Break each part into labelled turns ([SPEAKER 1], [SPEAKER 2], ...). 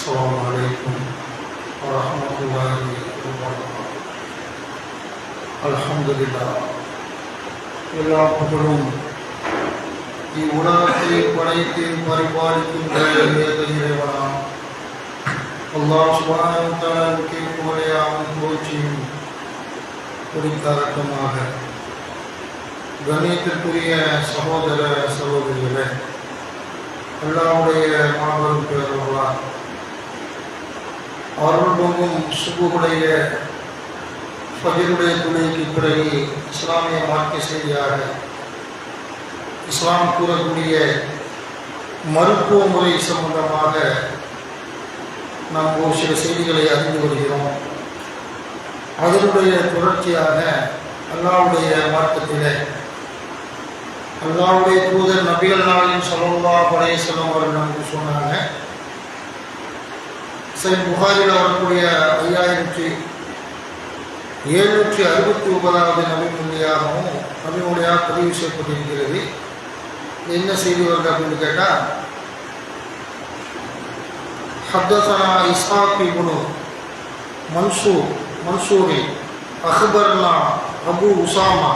[SPEAKER 1] السلام عليكم ورحمة الله وبركاته الحمد لله எல்லா புகழும் இவ்வுலகத்தை படைத்து பரிபாலிக்கின்ற ஏக இறைவனாம் அல்லாஹ் சுப்ஹானஹு வ தஆலாவுக்கு புகழையாவும் புகழ்ச்சியும் குறித்தாரட்டமாக கணியத்திற்குரிய சகோதர சகோதரிகளே அல்லாவுடைய மாபெரும் பேரவர்களால் அருள் சுகுடைய சுபுடைய துணைக்கு பிறகு இஸ்லாமிய மார்க்க செய்தியாக இஸ்லாம் கூறக்கூடிய மருத்துவ முறை சம்பந்தமாக நாம் ஒரு சில செய்திகளை அறிந்து வருகிறோம். அதனுடைய தொடர்ச்சியாக அல்லாவுடைய மார்க்கத்தில் அல்லாவுடைய தூதர் நபிகள் நாளின் சொல்லா படையசலம் அவர்கள் நமக்கு சொன்னாங்க சரி புகாரில் வரக்கூடிய ஐயாயிரத்தி எழுநூற்றி அறுபத்தி ஒன்பதாவது நபிமொழியாகவும் நபிமொழியாக பதிவு செய்யப்பட்டிருக்கிறது என்ன செய்தி வருது அப்படின்னு கேட்டால் حدثنا إسحاق بن منصور منصوري أخبرنا أبو أسامة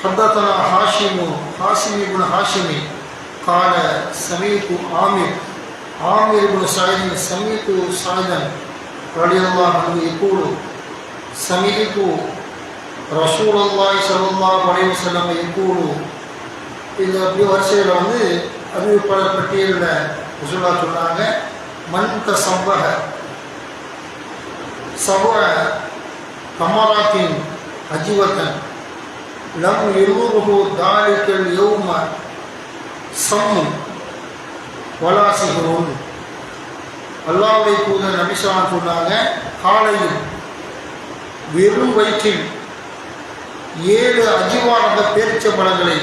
[SPEAKER 1] حدثنا هاشم هاشم بن هاشم قال سمعت عامر عامر بن سعيد سمعت سعدا رضي الله عنه يقول سمعت رسول الله صلى الله عليه وسلم يقول இது அப்படி வரிசையில் வந்து அறிவிப்பாளர் பட்டியலில் ரசூலா சொன்னாங்க மண் சம்பக சப கமராத்தின் அஜிவத்தன் லம் எல்லூருகு தாலிக்கல் யௌம சம்மு வலாசிகிறோம் அல்லாவுடைய தூதர் நபிசான் சொன்னாங்க காலையில் வெறும் வயிற்றில் ஏழு அஜிவானந்த பேரிச்ச பழங்களை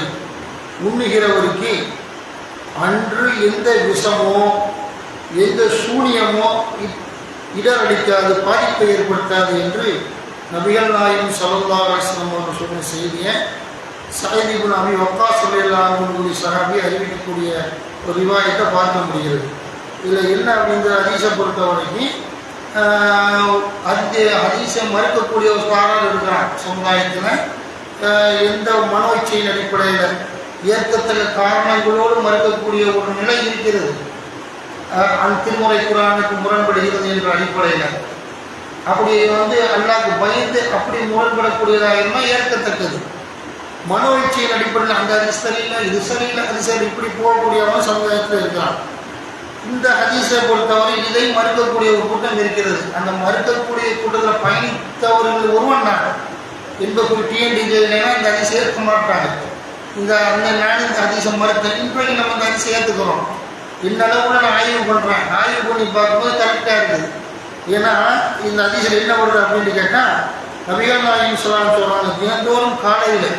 [SPEAKER 1] உண்ணுகிறவருக்கு அன்று எந்த விஷமோ எந்த சூனியமோ இடரடிக்காது பாதிப்பை ஏற்படுத்தாது என்று நபிகள் நாயும் சல்லா அலிஸ்லாம் அவர்கள் சொன்ன செய்தியை சாயிதிபுன் அபி வக்கா சொல்லி சகாபி அறிவிக்கக்கூடிய ஒரு விவாதத்தை பார்க்க முடிகிறது. இதில் என்ன அப்படிங்கிற ஹதீஸை பொறுத்த வரைக்கும் அது அந்த ஹதீஸை மறுக்கக்கூடிய ஒரு காரணம் இருக்கிறான் சமுதாயத்தில். எந்த மனோச்சையின் அடிப்படையில் ஏற்கத்தக்க காரணங்களோடு மறுக்கக்கூடிய ஒரு நிலை இருக்கிறது. அந்த திருமுறை குரானுக்கு முரண்படுகிறது என்ற அடிப்படையில். அப்படி வந்து அல்லாஹ்க்கு பயந்து அப்படி முரண்படக்கூடியதாக இருந்தால் ஏற்கத்தக்கது. மனோ இச்சையின் அடிப்படையில் அந்த அது சரியில்லை இது சரியில்லை அது சரி இப்படி போகக்கூடியவன் சமுதாயத்தில் இருக்கிறான் இந்த ஹதீஸை பொறுத்தவரை இதை மறுக்கக்கூடிய ஒரு கூட்டம் இருக்கிறது. அந்த மறுக்கக்கூடிய கூட்டத்தில் பயணித்தவர்கள் ஒருவன் நான். என்பது டிஎன்டிஜேனா இந்த ஹதீஸை ஏற்க மாட்டாங்க. இந்த அந்த நான் இந்த ஹதீஸை மறுத்தேன். இன்றைக்கு நம்ம இந்த ஹதீஸை ஏற்றுக்கிறோம் இந்த அளவுல நான் ஆய்வு பண்ணுறேன் ஆய்வு பண்ணி பார்க்கும்போது கரெக்டாக இருக்குது. ஏன்னா இந்த ஹதீஸில் என்ன வருது அப்படின்னு கேட்டால் நபிகள் நாயகம் சொல்லான்னு சொல்கிறாங்க தினந்தோறும் காலையில்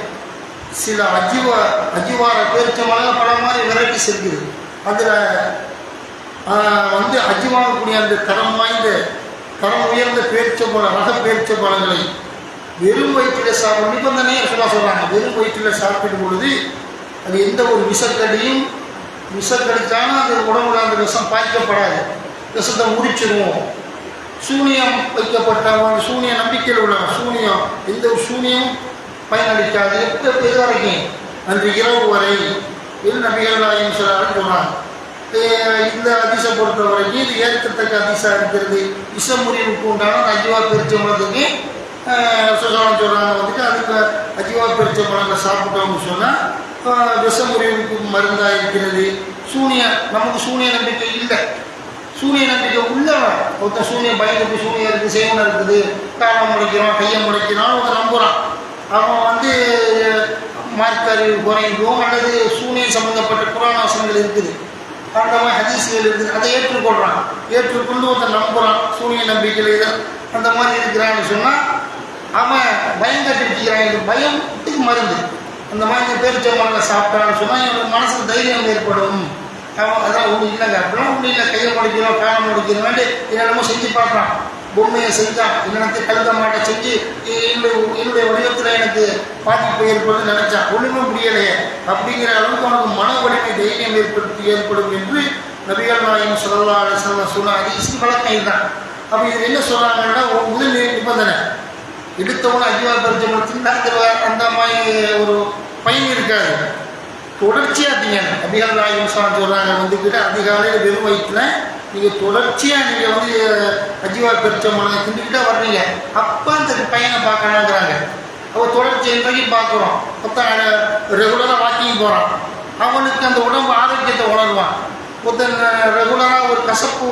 [SPEAKER 1] சில அஜிவ அஜிவார பேரிச்சமாக படம் மாதிரி வெரைட்டிஸ் இருக்குது அதில் வந்து அஜிவாகக்கூடிய அந்த தரம் வாய்ந்த தரம் உயர்ந்த பேரிச்ச பழம் ரக பேரிச்ச பழங்களை வெறும் வயிற்றில் சாப்பிடும் நிபந்தனையே சொல்ல சொல்கிறாங்க வெறும் வயிற்றில் சாப்பிடும் பொழுது அது எந்த ஒரு விஷக்கடியும் விஷக்கடித்தாலும் அது உடம்புல அந்த விஷம் பாய்க்கப்படாது. விஷத்தை முடிச்சிடுவோம் சூனியம் வைக்கப்பட்டவன் சூனிய நம்பிக்கையில் உள்ளவன் சூனியம் எந்த ஒரு சூனியம் பயனளிக்காது. எப்போ இது வரைக்கும் அன்று இரவு வரை இது நபிகள் நாயகம் சொல்லாருன்னு சொன்னாங்க இந்த அதிசை பொறுத்த வரைக்கும் இது ஏற்கத்தக்க அதிசா இருக்கிறது. விஷமுறிவுக்கு உண்டான அஜிவா பிரிச்ச மரத்துக்கு சுகானம் சொல்கிறாங்க வந்துட்டு அதுக்கு அஜிவா பிரிச்ச மரங்களை சாப்பிட்டோம்னு சொன்னால் விஷமுறிவுக்கு மருந்தாக இருக்கிறது. சூனிய நமக்கு சூனிய நம்பிக்கை இல்லை. சூனிய நம்பிக்கை உள்ளவன் ஒருத்தன் சூனியம் பயந்துட்டு சூனியம் இருக்குது சேவனம் இருக்குது காலம் முளைக்கிறான் கையை முளைக்கிறான் ஒரு நம்புகிறான் அவன் வந்து மார்க்கறிவு குறைந்தும் அல்லது சூனியம் சம்மந்தப்பட்ட புராணாசனங்கள் இருக்குது. அந்த மாதிரி இருக்குது. அதை ஏற்றுக்கொள்கிறான் ஏற்றுக்கொண்டு ஒருத்தன் நம்புகிறான் சூனிய நம்பிக்கையில் இதை அந்த மாதிரி இருக்கிறான்னு சொன்னால் அவன் பயம் கட்டிருக்கிறான் இது பயத்துக்கு மருந்து. அந்த மாதிரி இந்த சாப்பிட்டான்னு சொன்னால் இவனுக்கு மனசுக்கு தைரியம் ஏற்படும். அவன் அதான் ஒன்றும் இல்லைங்க. அப்படிலாம் ஒன்றும் இல்லை. கையை முடிக்கிறோம் காலம் முடிக்கிறோம் என்னென்னமோ செஞ்சு பார்க்குறான். பொம்மையை செஞ்சான் என்னத்தை கழுத மாட்டை செஞ்சு. என்னுடைய வடிவத்தில் எனக்கு பாதிப்பு ஏற்படுதுன்னு நினைச்சான் ஒன்றுமே முடியலையே. அப்படிங்கிற அளவுக்கு அவனுக்கு மன வலிமை தைரியம் ஏற்படுத்தி ஏற்படும் என்று நபிகள் நாயகம் சொல்லா அலிஸ்லாம் சொன்ன அதிசயம் வழக்கம் இதுதான் அப்போ இது என்ன சொல்கிறாங்கன்னா ஒரு முதல் நிபந்தனை. எடுத்தவன அஜிவா பரிச்சை அந்த மாதிரி ஒரு பயன் இருக்காது. தொடர்ச்சியாக திங்கணும் நபிகள் நாயகம் சொல்கிறாங்க வந்துக்கிட்டு அதிகாலையில் வெறும் வயிற்றுல நீங்கள் தொடர்ச்சியாக நீங்கள் வந்து அஜிவா பெருச்சம்பளம் திண்டுக்கிட்டே வர்றீங்க. அப்போ அந்த பையனை பார்க்கணுங்கிறாங்க அவள் தொடர்ச்சி இன்றைக்கு பார்க்குறோம். மொத்தம் ரெகுலராக வாக்கிங் போகிறான் அவனுக்கு அந்த உடம்பு ஆரோக்கியத்தை உணர்வான். ஒருத்தன் ரெகுலராக ஒரு கசப்பு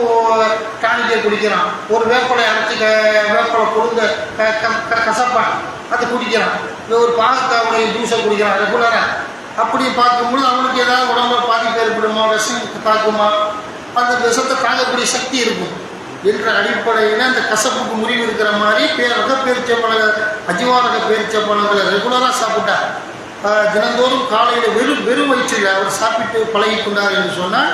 [SPEAKER 1] டானிக்கை குடிக்கிறான். ஒரு வேப்பலை அரைச்சி க வேப்பலை கொடுங்க க க- கசப்பான். அதை குடிக்கிறான். இல்லை ஒரு பாகக்காவுடைய ஜூஸை குடிக்கிறான் ரெகுலராக அப்படி பார்க்கும்பொழுது அவனுக்கு ஏதாவது உடம்புல பாதிப்பு ஏற்படுமா விஷம் தாக்குமா அந்த விஷத்தை தாங்கக்கூடிய சக்தி இருக்கும். என்ற அடிப்படையில் அந்த கசப்புக்கு முறிவு இருக்கிற மாதிரி பேரக பேரிச்ச பழக அஜிவாரக பேரிச்ச பழங்களை ரெகுலராக சாப்பிட்டா தினந்தோறும் காலையில் வெறும் வெறும் வயிற்றில் அவர் சாப்பிட்டு பழகி கொண்டார் என்று சொன்னால்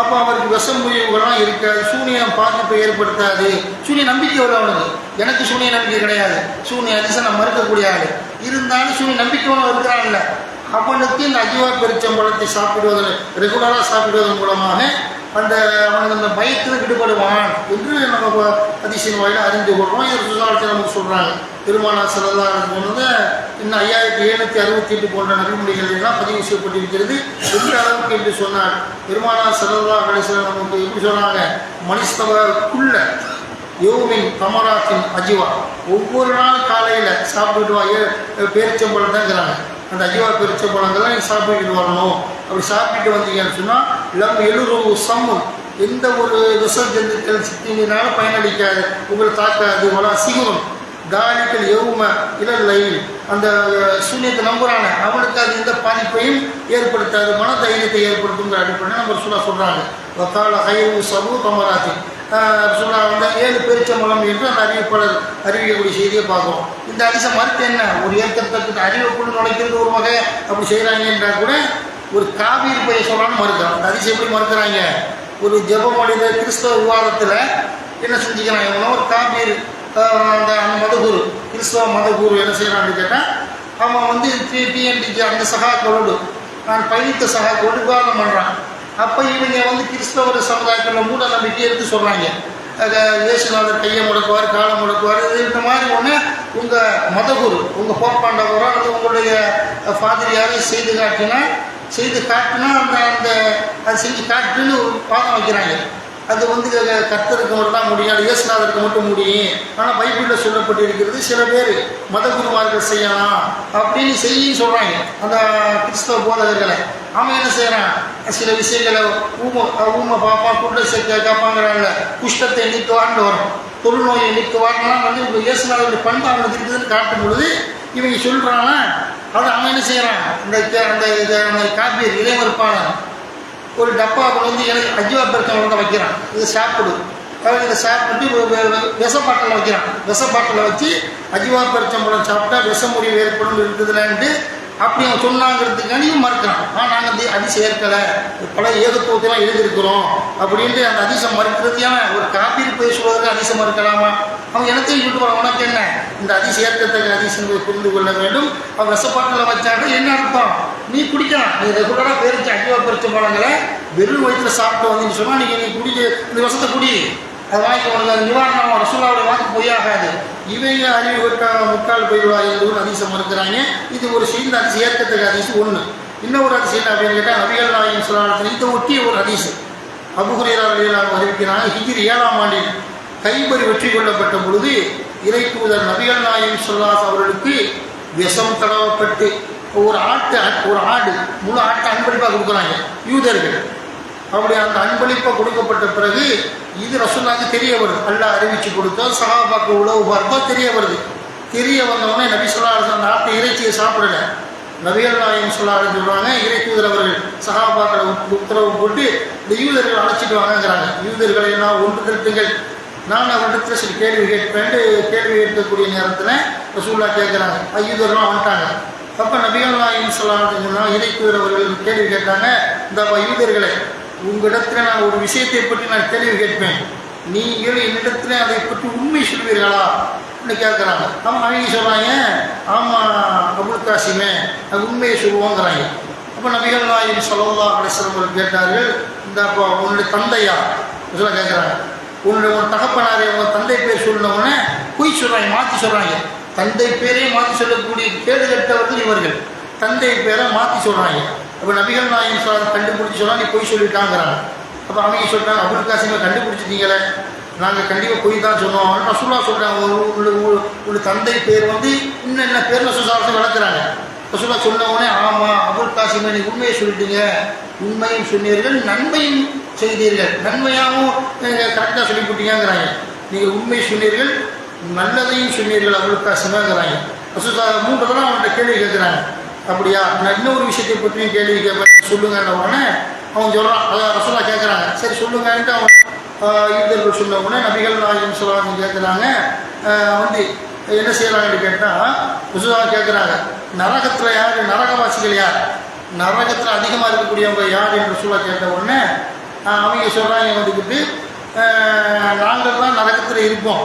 [SPEAKER 1] அப்போ அவருக்கு விஷம் முறிவுகள்லாம் இருக்காது. சூனியம் பாதிப்பை ஏற்படுத்தாது. சூனிய நம்பிக்கை உள்ளவனுக்கு. எனக்கு சூனிய நம்பிக்கை கிடையாது. சூனிய அதிசயம் நான் மறுக்கக்கூடிய ஆள். இருந்தாலும் சூனிய நம்பிக்கை உள்ளவன் இருக்கிறான்ல அவனுக்கு இந்த அஜிவா பெருச்சம்பழத்தை சாப்பிடுவதன் ரெகுலராக சாப்பிடுவதன் மூலமாக அந்த அவனுக்கு அந்த பயத்தில் விடுபடுவான் என்று நம்ம அதிசயம் வாயில அறிந்து கொள்கிறோம் இது சுசாலத்தை நமக்கு சொல்கிறாங்க திருமணா செல்லா சொன்னது இன்னும் ஐயாயிரத்தி எழுநூற்றி அறுபத்தி எட்டு போன்ற நடைமுறைகள் எல்லாம் பதிவு செய்யப்பட்டிருக்கிறது எந்த அளவுக்கு என்று சொன்னார் பெருமானா சரதா கடைசியில் நமக்கு எப்படி சொன்னாங்க மனுஷவக்குள்ள யோவின் கமராத்தின் அஜிவா. ஒவ்வொரு நாள் காலையில் சாப்பிட்டுட்டு வா. ஏ- பேரிச்சம்பழம் தாங்கிறாங்க அந்த அஜிவா பெருச்சம்பழங்கள்லாம் நீங்கள் சாப்பிட்டுட்டு வரணும். அப்படி சாப்பிட்டுட்டு வந்தீங்கன்னு சொன்னால் லம் எழுருவு சம்மம் எந்த ஒரு விஷ ஜந்துக்கள் சித்தினால பயனளிக்காது. உங்களை தாக்காது. வளா சிகுரம் தாலிக்கல் எவும இளல்லையில் அந்த சூன்யத்தை நம்புறான. அவனுக்கு அது எந்த பாதிப்பையும் ஏற்படுத்தாது. மன தைரியத்தை ஏற்படுத்துங்கிற அடிப்படையில் நம்ம சொல்ல சொல்கிறாங்க வக்கால ஹைவு சபு கமராத்தி சொல்ல வந்து ஏழு பெருச்சம்பளம் என்று அந்த அறிவிப்பாளர் அறிவிக்கக்கூடிய செய்தியை பார்க்குறோம். இந்த அதிசம் மறுத்து என்ன? ஒரு ஏற்கத்தக்க கொண்டு நுழைக்கிறது ஒரு வகை. அப்படி செய்கிறாங்க என்றால் கூட ஒரு காவிரி பெயர் சொல்லலாம்னு மறுக்கிறான். அந்த அதிசயம் எப்படி மறுக்கிறாங்க? ஒரு ஜெப மனித கிறிஸ்தவ விவாதத்தில் என்ன செஞ்சுக்கிறாங்க இவங்க ஒரு காபீர் அந்த அந்த மதகுரு கிறிஸ்தவ மதகுரு என்ன செய்கிறான்னு கேட்டால் அவன் வந்து டி டிஎன்டிக்கு அந்த சகாக்களோடு நான் பயணித்த சகாக்களோடு விவாதம் பண்ணுறான் அப்போ இவங்க வந்து கிறிஸ்தவ சமுதாயத்தில் மூட நம்பிக்கை எடுத்து சொல்கிறாங்க இயேசுநாதர் கையை முடக்குவார் காலை முடக்குவார் இது இந்த மாதிரி ஒன்று உங்கள் மதகுரு உங்கள் போப்பாண்டவரோ அல்லது உங்களுடைய ஃபாதிரியாரையும் செய்து காட்டினா செய்து காட்டினா அந்த அந்த அது செஞ்சு காட்டுன்னு ஒரு பாதம் வைக்கிறாங்க. அது வந்து க- கர்த்தருக்கு மட்டும் தான் முடியும் இயேசுநாதருக்கு மட்டும் முடியும். ஆனால் பைபிளில் சொல்லப்பட்டிருக்கிறது சில பேர் மதகுருமார்கள் செய்யலாம் அப்படின்னு செய்யின்னு சொல்கிறாங்க அந்த கிறிஸ்தவ போதகர்களை. அவன் என்ன செய்கிறான் சில விஷயங்களை ஊம ஊமை பார்ப்பான் குண்டை சேர்க்க கேட்பாங்கிறாங்கள குஷ்டத்தை நீக்குவான்னு வரும். தொழுநோயை நீக்குவான்லாம் வந்து இப்போ இயேசுநாதருடைய பண்பாடு இருக்குதுன்னு காட்டும் பொழுது இவங்க சொல்கிறாங்க அது அவன் என்ன செய்கிறான் இந்த அந்த இதை அந்த காப்பீர் இளைமறுப்பாளன் ஒரு டப்பா கொண்டு வந்து எனக்கு அஜ்வா பெருக்கம் கொண்டு வைக்கிறான். இதை சாப்பிடு. அவன் இதை சாப்பிட்டு வெ- வெ- விஷ பாட்டில் வைக்கிறான். விஷ பாட்டில் வச்சு அஜ்வா பெருச்சம்பழம் சாப்பிட்டா விஷ ஏற்படும் இருக்குதுலான்ட்டு அப்படி அவன் சொன்னாங்கிறதுக்காண்டியும் மறுக்கிறான். ஆ நாங்கள் வந்து அதிசயம் ஏற்கலை பல ஏகத்துவத்தெல்லாம் எழுதியிருக்கிறோம். அப்படின்ட்டு அந்த அதிசயம் மறுக்கிறது ஏன்னா ஒரு போய் பேசுவதற்கு அதிசயம் மறுக்கலாமா? அவன் எனத்தையும் விட்டு போகிறான் உனக்கு என்ன? இந்த அதிசயம் அதிசயங்களை புரிந்து கொள்ள வேண்டும். அவன் விஷப்பாட்டில் வச்சாங்க என்ன அர்த்தம்? நீ குடிக்கலாம். நீ ரெகுலராக பேரிச்சு அஜீவா பெருச்ச பழங்களை வெறும் வயிற்றில் சாப்பிட்டு வந்தீங்கன்னு சொன்னால் நீங்கள் நீ குடிக்க இந்த விஷத்தை குடி. அது வாங்கி உனக்கு நிவாரணம். ரசூலாவுடைய வாங்கி பொய்யாகாது இவங்க அறிவு விட்ட முட்டாள் போயிடுவா என்று அதிசயம் இருக்கிறாங்க இது ஒரு செய்தி அதிசயத்தக்க அதிசயம் ஒன்று இன்னொரு அதிசயம் அப்படின்னு கேட்டால் நபிகள் நாயகம் சொல்லாத இதை ஒட்டிய ஒரு அதிசயம். அபுகுரேரால் அறிவிக்கிறாங்க ஹிஜிரி ஏழாம் ஆண்டில் கைபர் வெற்றி கொள்ளப்பட்ட பொழுது இறை தூதர் நபிகள் நாயகம் சொல்லாஸ் அவர்களுக்கு விஷம் தடவப்பட்டு ஒரு ஆட்டு ஒரு ஆடு முழு ஆட்டை அன்பளிப்பாக கொடுக்குறாங்க யூதர்கள். அப்படி அந்த அன்பளிப்பாக கொடுக்கப்பட்ட பிறகு இது ரசூல்லாக்கு தெரிய வருது. அல்லாஹ் அறிவிச்சு கொடுத்தா சகாபாக்கு உழவு பார்த்தா தெரிய வருது. தெரிய வந்தவொடனே நபி சொல்லா அந்த ஆட்டை இறைச்சியை சாப்பிடல. நபிகள் நாயகம் சொல்லா சொல்கிறாங்க இறை தூதர் அவர்கள் சகாபாக்களை உத்தரவு போட்டு இந்த யூதர்கள் அழைச்சிட்டு வாங்கங்கிறாங்க. யூதர்களை எல்லாம் ஒன்று திரட்டுங்கள். நான் அவர்கிட்ட சில கேள்வி கேட்பேன்ட்டு கேள்வி கேட்கக்கூடிய நேரத்தில் ரசூல்லா கேட்குறாங்க. ஐயூதர்லாம் வந்துட்டாங்க. அப்போ நபிகள் நாயகம் சொல்லான்னு சொன்னால் இறை கேள்வி கேட்டாங்க. இந்த ஐயூதர்களை உங்களிடத்தில் நான் ஒரு விஷயத்தை பற்றி நான் கேள்வி கேட்பேன். நீங்கள் என்னிடத்தில் அதை பற்றி உண்மை சொல்வீர்களா? அப்படின்னு கேட்குறாங்க. ஆமாம் அவங்க சொல்கிறாங்க ஆமாம் அபுல் காசிமே அது உண்மையை சொல்லுவோங்கிறாங்க. அப்போ நபிகள் நாயின் சல்லா அலிஸ்லம் கேட்டார்கள் இந்த அப்போ உன்னுடைய தந்தையா? சொல்ல கேட்குறாங்க. உன்னுடைய உன் தகப்பனாரே உங்கள் தந்தை பேர் சொன்ன பொய் சொல்கிறாங்க மாற்றி சொல்கிறாங்க தந்தை பேரே மாற்றி சொல்லக்கூடிய கேடு கட்டவர்கள் இவர்கள். தந்தை பேரை மாற்றி சொல்கிறாங்க அப்போ நபிகள் நாயகம் சார் கண்டுபிடிச்சி சொன்னால் நீ பொய் சொல்லிட்டாங்கிறாங்க. அப்போ அவங்க சொல்கிறாங்க அபுல் காசிமை கண்டுபிடிச்சிட்டீங்களே. நாங்கள் கண்டிப்பாக பொய் தான் சொன்னோம். ரசூலா சொல்கிறாங்க உள்ள தந்தை பேர் வந்து இன்னும் என்ன பேர் ரசூசாரத்தை வளர்க்குறாங்க. ரசூலா சொன்ன உடனே ஆமாம் அபுல் காசிம் நீ உண்மையை சொல்லிட்டீங்க. உண்மையும் சொன்னீர்கள் நன்மையும் செய்தீர்கள். நன்மையாகவும் கரெக்டாக சொல்லி போட்டீங்கிறாங்க நீங்கள் உண்மை சொன்னீர்கள் நல்லதையும் சொன்னீர்கள் அபுல் காசிமாங்கிறாங்க. ரசூலா மூன்று தடவை அவன்கிட்ட கேள்வி கேட்குறாங்க. அப்படியா? நான் இன்னொரு விஷயத்தை பற்றியும் கேள்வி கேட்பேன் சொல்லுங்கன்ற உடனே அவன் சொல்கிறான் அதான் ரசூலா கேட்குறாங்க. சரி சொல்லுங்கன்ட்டு அவன் யூதர்கள் சொன்ன உடனே நபிகள் நாயகம் சொல்லுவாங்க கேட்குறாங்க. வந்து என்ன செய்கிறாங்கன்னு கேட்டால் ரசூலா கேட்குறாங்க. நரகத்தில் யார்? நரகவாசிகள் யார்? நரகத்தில் அதிகமாக இருக்கக்கூடியவங்க யார் என்று சொல்ல கேட்ட உடனே அவங்க சொல்கிறாங்க வந்துக்கிட்டு நாங்கள் தான் நரகத்தில் இருப்போம்.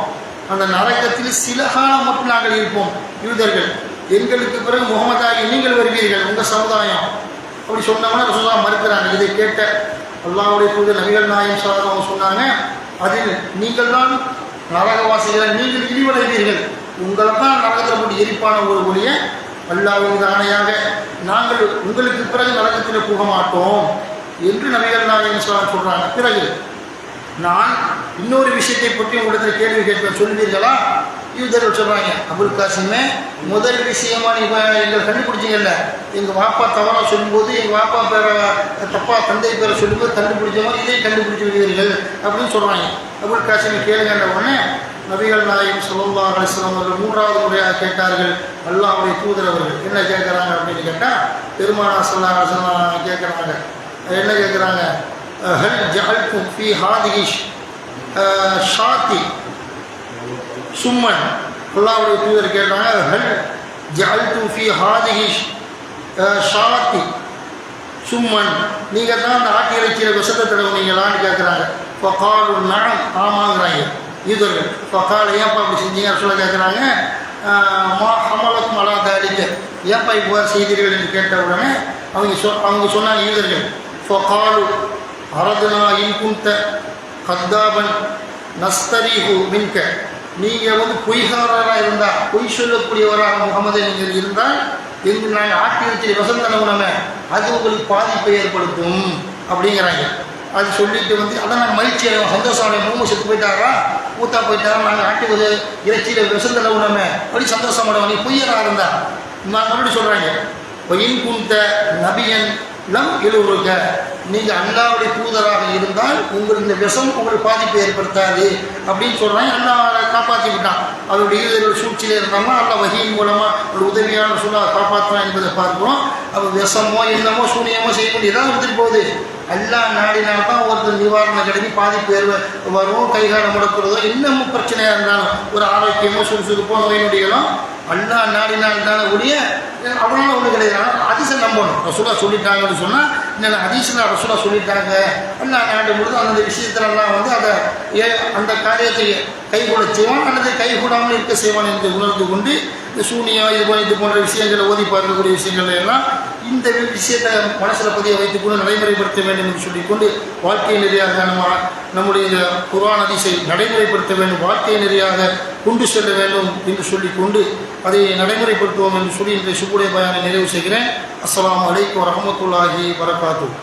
[SPEAKER 1] அந்த நரகத்தில் சில காலம் மட்டும் நாங்கள் இருப்போம். யூதர்கள் எங்களுக்கு பிறகு முகமதாகி நீங்கள் வருவீர்கள் உங்கள் சமுதாயம். அப்படி சொன்னவன ரசூலா மறுக்கிறாங்க. இதை கேட்ட அல்லாவுடைய தூதர் நபிகள் நாயம் சாதம் சொன்னாங்க அதில் நீங்கள் தான் நரகவாசிகளை நீங்கள் இழிவடைவீர்கள். உங்களை தான் நரகத்தில் போட்டு எரிப்பான ஒரு மொழியை அல்லாவின் ஆணையாக நாங்கள் உங்களுக்கு பிறகு நரகத்தில் போக மாட்டோம் என்று நபிகள் நாயகம் சொல்கிறாங்க பிறகு நான் இன்னொரு விஷயத்தை பற்றி உங்களுக்கு கேள்வி கேட்பேன் சொல்வீர்களா யூதர்கள் சொல்கிறாங்க அபுல் காசிமே முதல் விஷயமா நீ எங்களை கண்டுபிடிச்சிங்கல்ல. எங்கள் வாப்பா தவறாக சொல்லும்போது எங்கள் வாப்பா பேரை தப்பா தந்தை பேரை சொல்லும்போது கண்டுபிடிச்சவங்க இதையும் கண்டுபிடிச்சி விடுவீர்கள் அப்படின்னு சொல்கிறாங்க அபுல் காசிமை கேளுங்கன்ற உடனே நபிகள் நாயகம் சொல்லா அலிஸ்லாம் அவர்கள் மூன்றாவது முறையாக கேட்டார்கள் அல்லாவுடைய தூதர் அவர்கள் என்ன கேட்குறாங்க? அப்படின்னு கேட்டால் பெருமானா சொல்லா கேட்குறாங்க? என்ன கேட்குறாங்க? ஹல் ஜஹல் ஃபி ஹாதிகிஷ் ஷாத்தி சும்மன். அல்லாவுடைய தூதர் கேட்டாங்க ஹல் ஜஹல் ஃபி ஹாதிஹி ஷாத்தி சும்மன். நீங்கள் தான் அந்த ஆட்டி இறைச்சியில் விஷத்தை தடவுனீங்களான்னு கேட்குறாங்க. இப்போ ஃபகாலு நடம் ஆமாங்கிறாங்க. யூதர்கள் ஃபகால் ஏன்ப்பா அப்படி செஞ்சீங்க? சொல்ல கேட்குறாங்க மா ஹமலத் மலா தாலிக்க. ஏன்ப்பா இப்போ செய்தீர்கள் என்று கேட்ட உடனே அவங்க சொ அவங்க சொன்னாங்க யூதர்கள் ஃபகாலு அரதுனா இன்குந்த கத்தாபன் நஸ்தரிஹு மின்க. நீங்கள் வந்து பொய்காரராக இருந்தால் பொய் சொல்லக்கூடியவராக முகமது நீங்கள் இருந்தால் எங்கள் நாங்கள் ஆட்டி வச்சு வசந்தன உணவை அது உங்களுக்கு பாதிப்பை ஏற்படுத்தும். அப்படிங்கிறாங்க. அது சொல்லிட்டு வந்து அதான் நாங்கள் மகிழ்ச்சி அடைவோம் சந்தோஷம் அடையும் மூணு செத்து போயிட்டாரா? ஊத்தா போயிட்டாரா? நாங்கள் ஆட்டி ஒரு இறைச்சியில் விசந்தன உணவை அப்படி சந்தோஷம் அடைவோம் நீ பொய்யராக இருந்தா? நான் மறுபடியும் சொல்கிறாங்க பொயின் குந்த நபியன் லம் எழுவுருக்க நீங்கள் அல்லாவுடைய தூதராக இருந்தால் உங்களுக்கு இந்த விஷம் உங்களுக்கு பாதிப்பை ஏற்படுத்தாது அப்படின்னு சொல்கிறாங்க அல்லா காப்பாற்றி விட்டான். அவருடைய ஈதர்கள் சூழ்ச்சியில் இருந்தாலும் அல்ல வகையின் மூலமாக ஒரு உதவியான சூழலை காப்பாற்றுவான் என்பதை பார்க்குறோம். அப்போ விஷமோ என்னமோ சூனியமோ செய்ய முடியாது எடுத்துகிட்டு போகுது. எல்லா நாடினால் தான் ஒருத்தர் நிவாரணம் கிடைக்கி பாதிப்பு ஏற்ப வரும் கைகாலம் முடக்கிறதோ இன்னமும் பிரச்சனையாக இருந்தாலும் ஒரு ஆரோக்கியமோ சுறுசுறுப்போ நோய் நொடிகளும் அல்லா நாடினால் தானே ஒழிய அவனால ஒன்று கிடையாது. அதிசை நம்பணும். ரசூலா சொல்லிட்டாங்கன்னு சொன்னால் என்ன அதிசனா ரசூலா சொல்லிட்டாங்க? அல்லா நாடு முழுது அந்த விஷயத்துலலாம் வந்து அதை ஏ அந்த காரியத்தை கைகூட செய்வான் அல்லது கைகூடாமல் இருக்க செய்வான் என்று உணர்ந்து கொண்டு இந்த சூனியா இது போல இது போன்ற விஷயங்களை ஓதி பார்க்கக்கூடிய விஷயங்கள் எல்லாம் இந்த விஷயத்தை மனசில் பதிய வைத்துக்கொண்டு நடைமுறைப்படுத்த வேண்டும் என்று சொல்லிக்கொண்டு வாழ்க்கை நெறியாக நம்ம நம்முடைய குரான் அதிசை நடைமுறைப்படுத்த வேண்டும் வாழ்க்கை நெறியாக கொண்டு செல்ல வேண்டும் என்று சொல்லிக்கொண்டு அதை நடைமுறைப்படுத்துவோம் என்று சொல்லி இன்றைய சுப்புடைய பயனை நிறைவு செய்கிறேன். அஸ்லாம் அலைக்கும் வரமத்துல்லாஹி வரகாத்தூர்